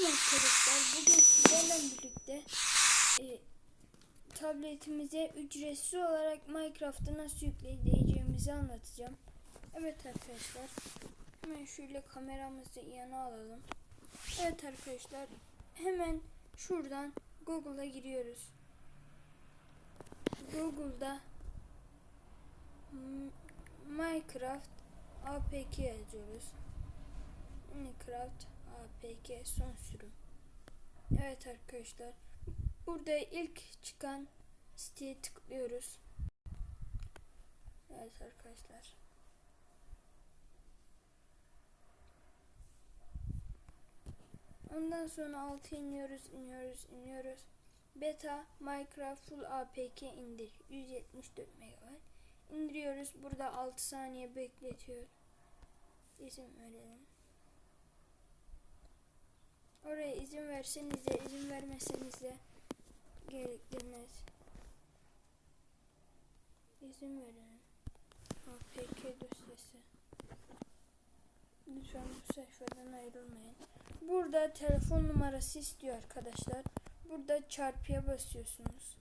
Selam arkadaşlar. Bugün sizlerle birlikte e, tabletimize ücretsiz olarak Minecraft'ı nasıl yükleyeceğimizi anlatacağım. Evet arkadaşlar. Hemen şöyle kameramızı yana alalım. Evet arkadaşlar. Hemen şuradan Google'a giriyoruz. Google'da Minecraft APK yazıyoruz. Minecraft APK son sürüm. Evet arkadaşlar. Burada ilk çıkan siteye tıklıyoruz. Evet arkadaşlar. Ondan sonra altı iniyoruz, iniyoruz, iniyoruz. Beta Minecraft Full APK indir. 174 MB. İndiriyoruz. Burada 6 saniye bekletiyor. İzin verelim. Oraya izin verseniz de izin vermeseniz de gerektirmez. İzin verin. APK dosyası. Lütfen bu sayfadan ayrılmayın. Burada telefon numarası istiyor arkadaşlar. Burada çarpıya basıyorsunuz.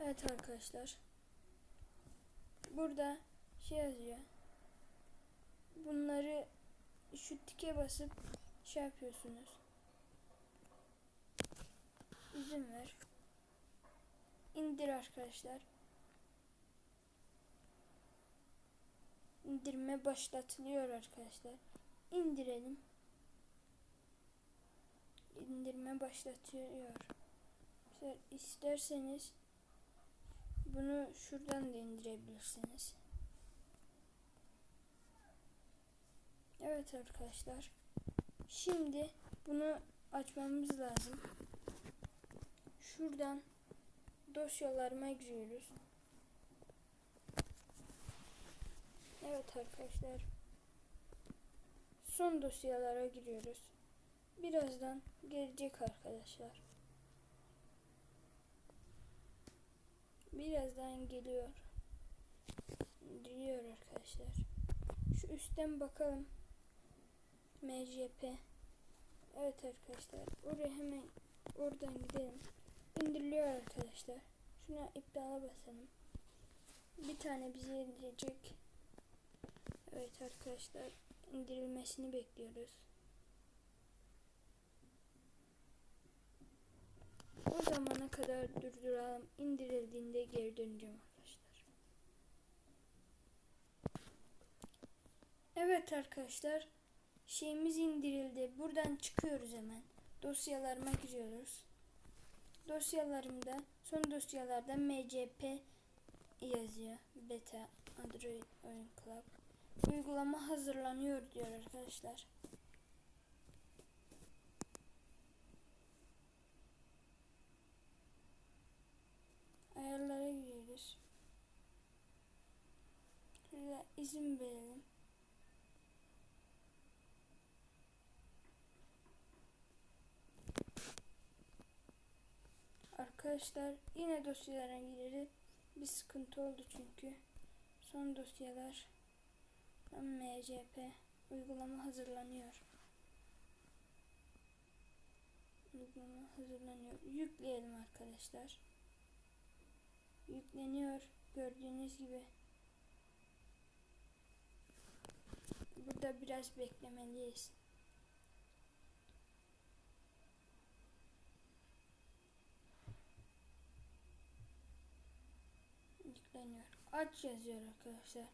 Evet arkadaşlar. Burada şey yazıyor. Bunları şu tike basıp şey yapıyorsunuz. İzin ver. İndir arkadaşlar. İndirme başlatılıyor arkadaşlar. İndirelim. İndirme başlatıyor. Mesela isterseniz bunu şuradan da indirebilirsiniz. Evet arkadaşlar. Şimdi bunu açmamız lazım. Şuradan dosyalarıma giriyoruz. Evet arkadaşlar. Son dosyalara giriyoruz. Birazdan gelecek arkadaşlar. Birazdan geliyor. Geliyor arkadaşlar. Şu üstten bakalım. MCP. Evet arkadaşlar. Oraya hemen oradan gidelim. İndiriliyor arkadaşlar. Şuna iptala basalım. Bir tane bize indirecek. Evet arkadaşlar. indirilmesini bekliyoruz. O zamana kadar durduralım. İndirildiğinde geri döneceğim arkadaşlar. Evet arkadaşlar. Şeyimiz indirildi. Buradan çıkıyoruz hemen. Dosyalarıma giriyoruz. Dosyalarımda son dosyalarda MCP yazıyor. Beta Android Oyun Club. Uygulama hazırlanıyor diyor arkadaşlar. Ayarlara giriyoruz. Şöyle izin verelim. Arkadaşlar yine dosyalara gireriz. Bir sıkıntı oldu çünkü. Son dosyalar MCP uygulama hazırlanıyor. Uygulama hazırlanıyor. Yükleyelim arkadaşlar. Yükleniyor. Gördüğünüz gibi. Burada biraz beklemeliyiz. Yükleniyor. Aç yazıyor arkadaşlar.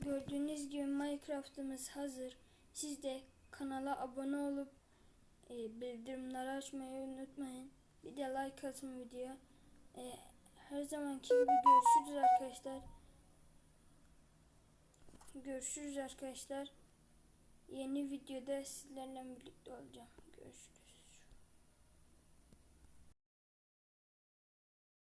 Gördüğünüz gibi Minecraft'ımız hazır. Siz de kanala abone olup e, bildirimleri açmayı unutmayın. Bir de like atın video. E, her zamanki gibi görüşürüz arkadaşlar. Görüşürüz arkadaşlar. Yeni videoda sizlerle birlikte olacağım. Görüşürüz.